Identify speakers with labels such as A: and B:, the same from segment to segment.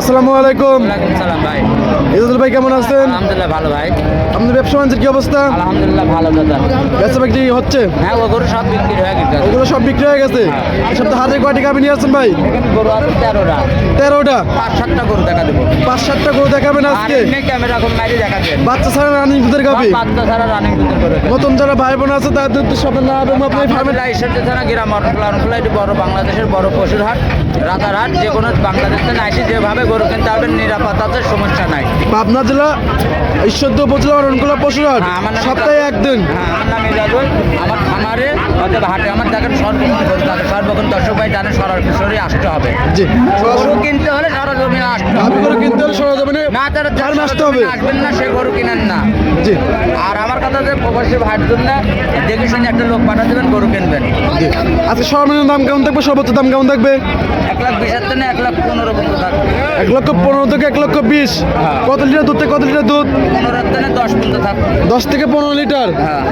A: আসসালামু আলাইকুম
B: সালাম ভাই
A: ভাই কেমন আছেন
B: আলহামদুলিল্লাহ ভালো ভাই
A: আপনাদের ব্যবসা বাণিজ্যের কি অবস্থা
B: আলহামদুলিল্লাহ ভালো দাদা
A: ব্যবসা বিক্রি হচ্ছে
B: হ্যাঁ ও গরু সব বিক্রি হয়ে গেছে
A: ওগুলো সব বিক্রি হয়ে গেছে সপ্তাহে হাতে কয়টি গাভি নিয়ে আসছেন ভাই
B: গরু আছে তেরোটা
A: তেরোটা
B: পাঁচ সাতটা গরু দেখা দেবো
A: পাঁচ সাতটা গরু দেখাবেন আজকে
B: ক্যামেরা এখন মাইরে দেখাচ্ছে
A: বাচ্চা ছাড়া রানিং দুধের গাভি
B: বাচ্চা ছাড়া রানিং দুধের গরু
A: নতুন যারা ভাই বোন আছে তাদের তো সবার নাম এবং আপনি ফার্মের
B: ফার্মেলা এসেছে ছাড়া গ্রাম অরফলা এটি বড় বাংলাদেশের বড় পশুর হাট রাতারহাট যে কোনো বাংলাদেশ থেকে আইসি যেভাবে গরু কিনতে পারবেন নিরাপদ আছে সমস্যা নাই।
A: পাবনা জেলা ঈশ্বরদী উপজেলা রনকুলা পশুরহাট
B: হ্যাঁ, আমার
A: সপ্তাহে একদিন।
B: হ্যাঁ আমার নাম ইজাজুল আমার খামারে অর্থাৎ হাটে আমার দেখেন সর্বক্ষণ গরু থাকে সর্বক্ষণ দর্শক ভাই জানেন সরাসরি আসতে হবে।
A: জি
B: গরু কিনতে হলে সরজমিনে আসতে হবে।
A: করে কিনতে হলে সরজমিনে
B: না তারা
A: আসতে হবে।
B: আসবেন না সে গরু কিনেন না।
A: জি।
B: আর আমার কথা যে প্রবাসী ভাইয়ের জন্য দেখে শুনে একটা লোক পাঠা দেবেন গরু কিনবেন।
A: জি। আজকে সর্বনিম্ন দাম কেমন থাকবে? সর্বোচ্চ দাম কেমন থাকবে?
B: এক লাখ বিশ হাজার এক লাখ পনেরো পর্যন্ত থাকবে।
A: এক লক্ষ পনেরো থেকে এক লক্ষ বিশ। কত লিটার দুধ থেকে কত লিটার দুধ?
B: পনেরো থেকে দশ পর্যন্ত থাকবে।
A: দশ থেকে পনেরো লিটার?
B: হ্যাঁ।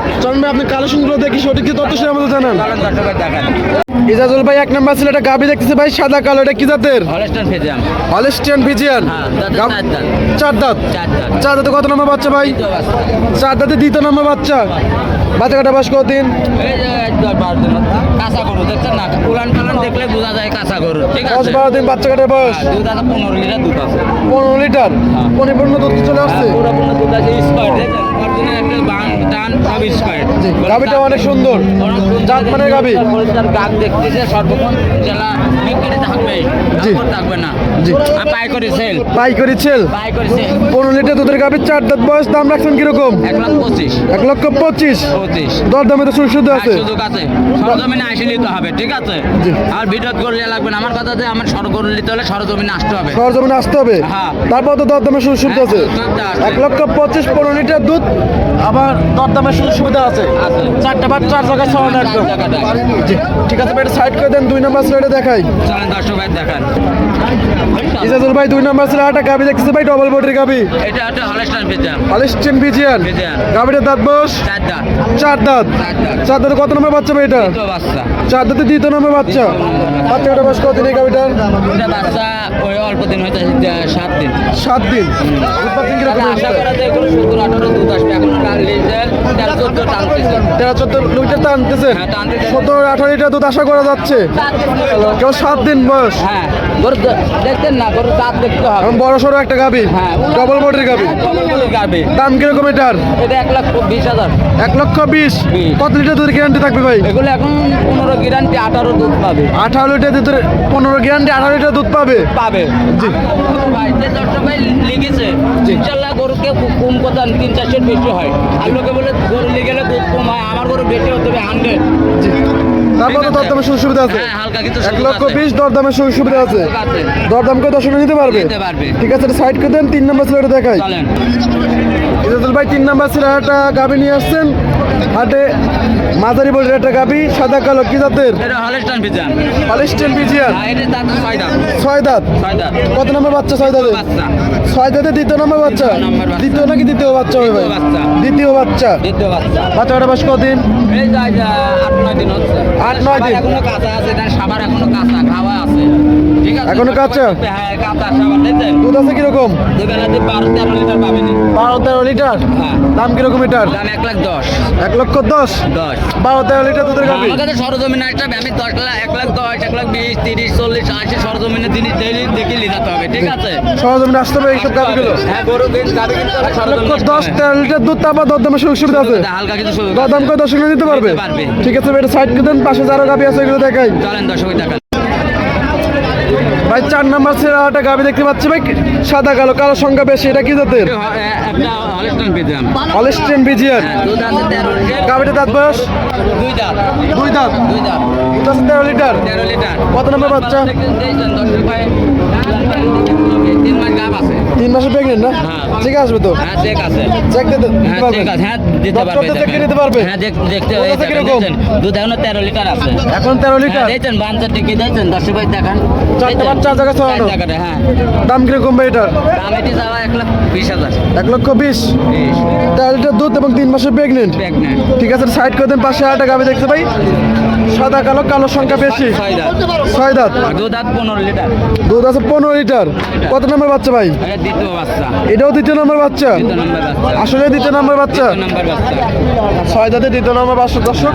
A: ভাই আপনি কালেকশনগুলো দেখি সঠিক কি তথ্য সে আমাদের জানান। ইজাজুল ভাই এক নাম্বার ছিল এটা গাবি দেখতেছে ভাই সাদা কালো এটা কি জাতের? হলেস্টিয়ান ভিজিয়ান
B: হ্যাঁ চার দাঁত।
A: চার দাঁত? কত নম্বর বাচ্চা ভাই? চার দাঁতে দ্বিতীয় নম্বর বাচ্চা। বাচ্চা কাটা বাস কদিন?
B: এই যে দশ বারো দিন। কাঁচা গরু দেখছেন না? উলান পালান দেখলে বোঝা যায় কাঁচা গরু ঠিক
A: দশ
B: আছে?
A: বারো দিন বাচ্চা কাটার বয়স?
B: হ্যাঁ, দুধ আছে পনেরো লিটার দুধ আছে।
A: পনেরো লিটার? পরিপূর্ণ দুধ চলে আসছে?
B: হ্যাঁ, পুরোপুরি দুধ আছে স্কোয়ার অরিজিনাল একটা বান টান সব স্কোয়ার
A: গাবিটা অনেক সুন্দর। জাত মানে গাবি।
B: পরিষ্কার গাছ দেখতেছে সর্বক্ষণ জেলা বিক্রি থাকবে
A: জি।
B: থাকবে না।
A: জি।
B: আর সেল।
A: পাইকারি
B: করে সেল।
A: পনেরো লিটার দুধের গাবির চার দাঁত বয়স দাম রাখছেন
B: লাখ
A: লক্ষ পঁচিশ।
B: পঁচিশ।
A: দর দামে তো সুযোগ আছে।
B: সুযোগ আছে। সরজমিনে আসে নিতে হবে ঠিক আছে? আর ভিডিও করলে লাগবে না। আমার কথা যে আমার সরগরু নিতে হলে সরজমিনে আসতে হবে।
A: সরজমিনে আসতে হবে।
B: হ্যাঁ।
A: তারপর তো দর দামে সুযোগ আছে।
B: হ্যাঁ, আছে।
A: এক লক্ষ পঁচিশ পনেরো লিটার দুধ আবার দর দামের সুযোগ সুবিধা আছে। চারটা বার চার জায়গায় ছড়ানো একদম ঠিক আছে ভাই সাইড করে দেন দুই নম্বর স্লাইডে দেখাই।
B: দেখান।
A: ইজাজুল ভাই দুই নম্বর স্লাইডে গাবি দেখতেছে ভাই ডবল বডির গাবি।
B: এটা একটা হলেস্টার পিজা
A: পালেস্টিন বিজিয়ান
B: বিজিয়ান।
A: গাবিটার দাঁত বয়স?
B: চার দাঁত।
A: চার দাঁত। কত নম্বর বাচ্চা ভাই এটা? চার দাঁতে দ্বিতীয় নম্বর বাচ্চা। বাচ্চা কটা বয়স? কতদিন এই গাবিটার?
B: এটা বাচ্চা ওই অল্প দিন হয়তো সাত দিন।
A: সাত দিন।
B: আশা করা যায় এগুলো সত্তর আঠারো দুধ আসবে তেরো চোদ্দ
A: লিটার টানতেছেন
B: হ্যাঁ,
A: সতেরো আঠারো লিটার দুধ আশা করা যাচ্ছে। কেউ সাত দিন বয়স।
B: হ্যাঁ গরু দ- দেখতেন না গরু দাঁত দেখতে হবে।
A: বড় সড়ো একটা গাবি।
B: হ্যাঁ
A: ডবল বডির গাবি। দাম কীরকম এটার?
B: এটা এক লাখ বিশ হাজার।
A: এক লক্ষ বিশ। কত লিটার দুধ গ্যারান্টি থাকবে ভাই?
B: এগুলো এখন পনেরো গ্যারান্টি আঠারো দুধ পাবে।
A: আঠারো লিটার দুধের পনেরো গ্যারান্টি আঠারো লিটার দুধ পাবে?
B: পাবে। জি। ভাই লিখেছে ইনশাল্লাহ কম কথা তিন চারশোর বেশি হয়। আর লোকে বলে গরু নিয়ে গেলে দুধ কম হয় আমার গরু বেশি হতে হবে হান্ড্রেড
A: দরদামের সুযোগ সুবিধা আছে।
B: হ্যাঁ
A: এক লক্ষ বিশ দরদামের সুযোগ সুবিধা আছে।
B: সুযোগ
A: দরদাম করে দর্শনে নিতে পারবে? ঠিক আছে সাইড করে দেন তিন নম্বর সিলেটে দেখাই। ইজাজুল ভাই তিন নম্বর সিলেটটা গাবি নিয়ে আসছেন। হাটে মাঝারি বডির একটা গাবি সাদা কালো কি জাতের?
B: হলেস্টান হ্যাঁ এটা দাঁত। ছয় দাঁত?
A: কত নম্বর বাচ্চা ছয় দাঁতে
B: বাচ্চা।
A: ছয় দাঁতে দ্বিতীয় নম্বর বাচ্চা?
B: দ্বিতীয়
A: নাকি দ্বিতীয় বাচ্চা হবে
B: দ্বিতীয় বাচ্চা।
A: দ্বিতীয় বাচ্চা।
B: বাচ্চা।
A: বাচ্চাটা বাস কদিন?
B: আট নয় দিন হচ্ছে।
A: আট নয় দিন।
B: এখনও কাঁচা আছে সাবার এখনও কাঁচা খাওয়া আছে।
A: এখনও কাঁচা?
B: হ্যাঁ
A: দুধ আছে কীরকম?
B: বারো তেরো লিটার
A: লিটার?
B: হ্যাঁ।
A: দাম কীরকম এটার?
B: দাম এক লাখ দশ।
A: এক লক্ষ দশ?
B: দশ।
A: বারো তেরো লিটার দুধের
B: আমার কাছে সরজমিনে একটা আমি দশ লাখ এক লাখ দশ এক লাখ বিশ তিরিশ চল্লিশ আশি সরজমিনে জিনিস ডেলি দেখে নিতে হবে ঠিক আছে?
A: সরজমিনে আসতে হবে এইসব গাবিগুলো
B: হ্যাঁ গরু
A: লক্ষ দশ তেরো লিটার দুধ তারপর দরদামের সুযোগ সুবিধা আছে?
B: হালকা কিছু শুরু
A: দরদাম করে দশ পারবে?
B: দিতে পারবে।
A: ঠিক আছে এটা সাইড করে দেন পাশে যারো আছে এগুলো দেখাই।
B: চলেন দর্শক দেখান।
A: ভাই চার নাম্বার সেরা একটা গাবি দেখতে পাচ্ছি ভাই সাদা কালো কালো সংখ্যা বেশি এটা কি জাতের?
B: একটা বিজিয়ান
A: গাভিটা দাঁত বয়স?
B: দুই দাঁত।
A: দুই দাঁত।
B: দুই দাঁত
A: তেরো লিটার।
B: তেরো লিটার।
A: কত নম্বর বাচ্চা?
B: তিন মাস
A: প্রেগনেন্ট না?
B: হ্যাঁ।
A: আসবে তো?
B: হ্যাঁ চেক আছে।
A: চেক দিতে
B: হ্যাঁ? চেক হ্যাঁ দিতে পারবে
A: চেক দিতে পারবে?
B: হ্যাঁ দেখতে
A: দুধ
B: এখনও লিটার আছে।
A: এখন তেরো
B: হ্যাঁ
A: লিটার?
B: দেখছেন বাচ্চা টিকি দেখছেন দর্শক ভাই দেখান।
A: চারটে বাচ্চা জায়গা ছড়ানো।
B: হ্যাঁ।
A: দাম কীরকম ভাই এটার?
B: দাম এটি যাওয়া এক লাখ বিশ হাজার।
A: এক লক্ষ বিশ?
B: বিশ।
A: তেরো লিটার দুধ এবং তিন মাসে প্রেগনেন্ট
B: প্রেগনেন্ট
A: ঠিক আছে সাইড করে দেন পাশে আরেকটা গাবি দেখতে পাই সাদা কালো কালো সংখ্যা বেশি।
B: ছয় দাঁত? দুধ পনেরো লিটার।
A: দুধ আছে পনেরো লিটার। কত নম্বর বাচ্চা ভাই?
B: দ্বিতীয় বাচ্চা।
A: এটাও দ্বিতীয় নম্বর বাচ্চা? আসলে দ্বিতীয় নম্বর বাচ্চা? ছয় দাঁতে দ্বিতীয় নম্বর বাচ্চা দর্শক।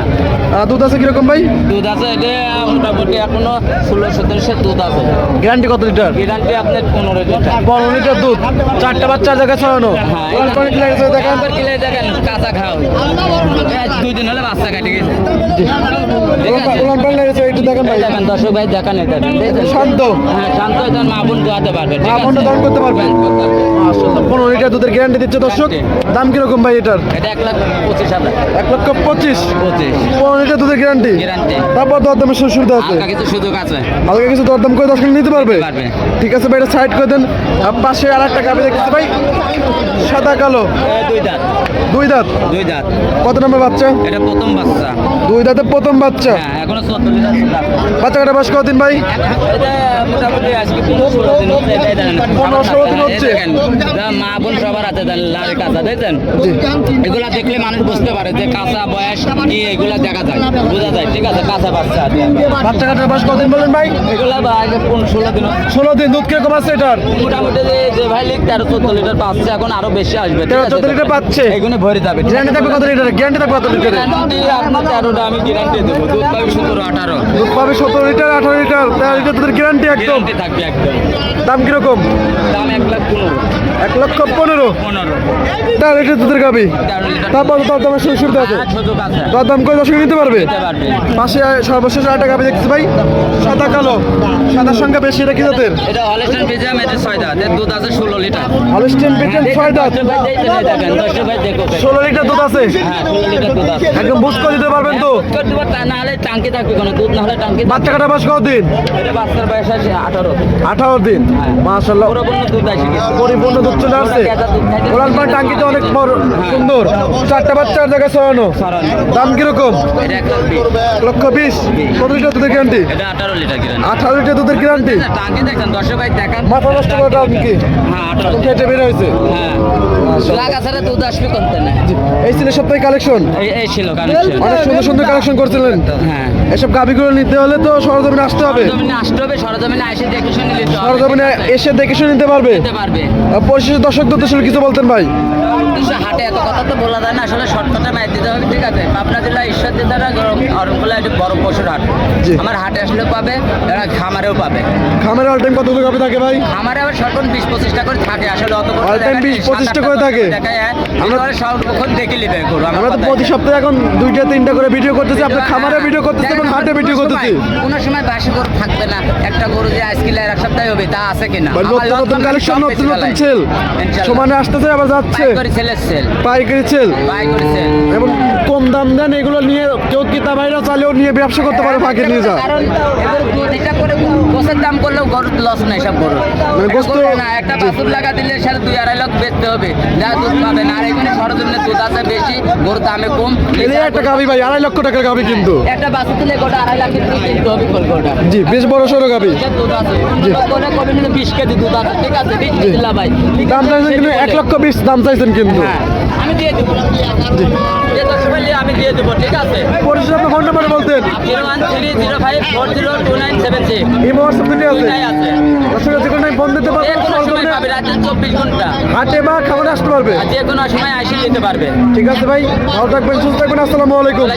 A: দুধ আছে কীরকম ভাই?
B: দুধ আছে এটা মোটামুটি এখনও ষোলো সতেরোশো দুধ আছে।
A: গ্যারান্টি কত লিটার?
B: গ্যারান্টি আপনার পনেরো লিটার।
A: পনেরো লিটার দুধ। চারটা বাচ্চা জায়গায় ছড়ানো।
B: হ্যাঁ
A: দেখেন?
B: কাঁচা খাও দুই দিন হলে বাচ্চা কাটে গেছে।
A: একটু দেখেন ভাই।
B: দেখেন দর্শক ভাই দেখান এটা
A: শান্ত।
B: হ্যাঁ শান্ত হয়ে মা বোন দোয়াতে পারবে
A: মা বোনটা
B: আছে?
A: দহন করতে পারবে?
B: করতে পারবে।
A: মাশাআল্লাহ, পনেরো লিটার দুধের গ্যারান্টি দিচ্ছে দর্শক। দাম কীরকম ভাই এটার?
B: এটা এক লাখ পঁচিশ হাজার।
A: এক লক্ষ পঁচিশ।
B: পঁচিশ।
A: পনেরো লিটার দুধের গ্যারান্টি
B: গ্যারান্টি
A: তারপর দরদামের সুবিধা আছে।
B: কিছু সুযোগ আছে।
A: হালকা কিছু দরদাম করে দশ মিনিট নিতে পারবে। ঠিক আছে ভাই এটা সাইড করে দেন। পাশে আর একটা গাবি দেখতে ভাই। সাদা কালো।
B: এ, দুই দাঁত।
A: দুই দাঁত
B: দুই দাঁত
A: কত নম্বর বাচ্চা?
B: এটা প্রথম বাচ্চা।
A: দুই দাঁতে প্রথম বাচ্চা?
B: হ্যাঁ এখনও।
A: বাচ্চা। কাটা কদিন ভাই?
B: এটা মোটামুটি আজকে পনেরো ষোলো দিন হচ্ছে এটাই দেখেন
A: পনেরো দিন হচ্ছে।
B: এই মা বোন সবার হাতে দেন লাল কাঁচা দেখছেন? এগুলা দেখলে মানুষ বুঝতে পারে যে কাঁচা বয়স কি এগুলা দেখা যায়। বোঝা যায় ঠিক আছে? কাঁচা বাচ্চা।
A: বাচ্চা কাটার বাস কদিন বলেন ভাই?
B: এগুলা বা আগে পনেরো দিন হচ্ছে।
A: ষোলো দিন দুধ কীরকম আছে এটার?
B: মোটামুটি যে ভাই লিখ লিটার পাচ্ছে এখন আরও বেশি আসবে
A: লিটার পাচ্ছে
B: এগুলো ভরে যাবে।
A: গ্যারান্টি? থাকবে কত লিটার গ্যারান্টি থাকবে কত লিটারে
B: আমি গ্যারান্টি দেবো। দুধ পাবে সতেরো আঠারো।
A: দুধ পাবে সতেরো লিটার আঠারো লিটার তেরো লিটার দুধের গ্যারান্টি একদম।
B: থাকবে একদম।
A: দাম কীরকম?
B: দাম এক লাখ পনেরো।
A: এক লক্ষ পনেরো? তেরো লিটার দুধের গাবি। তারপর দর দামের সুযোগ সুবিধা আছে। দর দাম করে দর্শক নিতে পারবে? পাশে সর্বশেষ আরেকটা গাবি দেখতে ভাই। সাদা কালো। সাদার সংখ্যা বেশি এটা কি জাতের?
B: এটা হলেস্টান পিজিয়াম এটা ছয় দাঁত। দুধ আছে ষোলো লিটার
A: হলস্টেন ছয় দাঁত।
B: দেখো।
A: ষোলো লিটার দুধ আছে?
B: হ্যাঁ লিটার দুধ আছে।
A: একদম বুঝ করে দিতে পারবেন তো?
B: করে না হলে টাঙ্কি থাকবে কোনো দুধ না হলে টাঙ্কি
A: বাচ্চা কাটা বাস কদিন
B: বাচ্চার বয়স আছে আঠারো।
A: আঠারো দিন। মাশাল্লাহ
B: পুরোপূর্ণ দুধ আসে
A: পরিপূর্ণ দুধ চলে আসছে। ওলান পান টাঙ্কিতে অনেক বড় সুন্দর। চারটা বাচ্চার জায়গায়
B: সরানো।
A: দাম কীরকম? লক্ষ বিশ। কত লিটার দুধের গ্যারান্টি
B: আঠারো লিটার
A: দুধের গ্যারান্টি মাথা নষ্ট করে দাম কি?
B: হ্যাঁ আঠারো
A: কেটে বের হয়েছে
B: হ্যাঁ। দুধ আসবে না?
A: এই ছিল সপ্তাহে কালেকশন
B: এই ছিল কানেকশন
A: অনেক সুন্দর সুন্দর কালেকশন করছিলেন
B: হ্যাঁ।
A: এসব গাবিগুলো নিতে হলে তো সরজমিনে আসতে হবে।
B: সরজমিনে আসতে হবে সরজমিনে এসে দেখে শুনে নিতে হবে।
A: সরজমিনে এসে দেখে শুনে নিতে পারবে?
B: নিতে পারবে।
A: পরিশেষে দর্শক উদ্দেশ্যে কিছু বলতেন ভাই।
B: হাটে এত কথা তো বলা যায় না আসলে শর্টকাটে মাইর দিতে হবে ঠিক আছে? পাবনা জেলা ঈশ্বর জেলারা অরমকুলা একটি বড় পশুর হাট। আমার হাটে আসলে পাবে এরা খামারেও পাবে।
A: খামারে অল টাইম কতগুলো গাবি থাকে ভাই?
B: খামারে আবার সর্বন বিশ পঁচিশটা করে থাকে আসলে অত করে
A: All time
B: দেখায়
A: 20 25 টা করে থাকে?
B: হ্যাঁ?
A: আমরা-
B: সর্বক্ষণ দেখে নিবে করব
A: আমরা তো প্রতি সপ্তাহে এখন দুইটা তিনটা করে ভিডিও করতেছি আপনি খামারে ভিডিও করতেছি এবং হাটে ভিডিও করতেছি।
B: কোনো সময় বাসি গরু থাকবে না। একটা গরু যে আজকে এক সপ্তাহে হবে তা আছে কিনা?
A: নতুন নতুন কালেকশন নতুন নতুন। সেল সমানে আসতেছে আবার যাচ্ছে।
B: বাই করে ছেলের সেল
A: পাইকারি সেল এবং কম দাম দেন এগুলো নিয়ে কেউ কিতা বাইরা চালেও নিয়ে ব্যবসা করতে পারে ফাঁকে নিয়ে যা।
B: কারণ দুইটা করে গোছের দাম করলেও গরুর লস নাই সব গরু
A: মানে গোস্ত-
B: না একটা বাছুর লাগা দিলে সেটা দুই আড়াই লাখ বেচতে হবে। যা দুধ পাবে না আর এখানে সরজমিনে দুধ আছে বেশি গরুর দামে কম।
A: একটা গাবি ভাই আড়াই লক্ষ টাকার গাবি কিন্তু।
B: একটা বাছুর তুলে গোটা আড়াই লাখ কিন্তু কিন্তু হবে কল গোটা
A: জি বেশ বড় সড়ো গাবি
B: দুধ আছে। করে কবে নিলে বিশ কেজি দুধ আছে? ঠিক আছে বিশ কেজি ভাই
A: দাম চাইছেন কিন্তু এক লক্ষ বিশ দাম চাইছেন কিন্তু।
B: হ্যাঁ। আমি দিয়ে দেবো। দিয়ে দেবো ঠিক আছে?
A: পরিচয় আপনার ফোন নাম্বার বলতেন।
B: Zero one three zero five four zero two nine seven six.
A: এই হোয়াটসঅ্যাপ দিনে আছে?
B: দুইটাই
A: যে কোনো ফোন দিতে
B: যে সময় পাবে রাত চব্বিশ ঘণ্টা।
A: হাটে বা খাবারে আসতে পারবে?
B: যে কোনো সময় আসে নিতে পারবে।
A: ঠিক আছে ভাই ভালো থাকবেন সুস্থ থাকবেন আসসালামু আলাইকুম।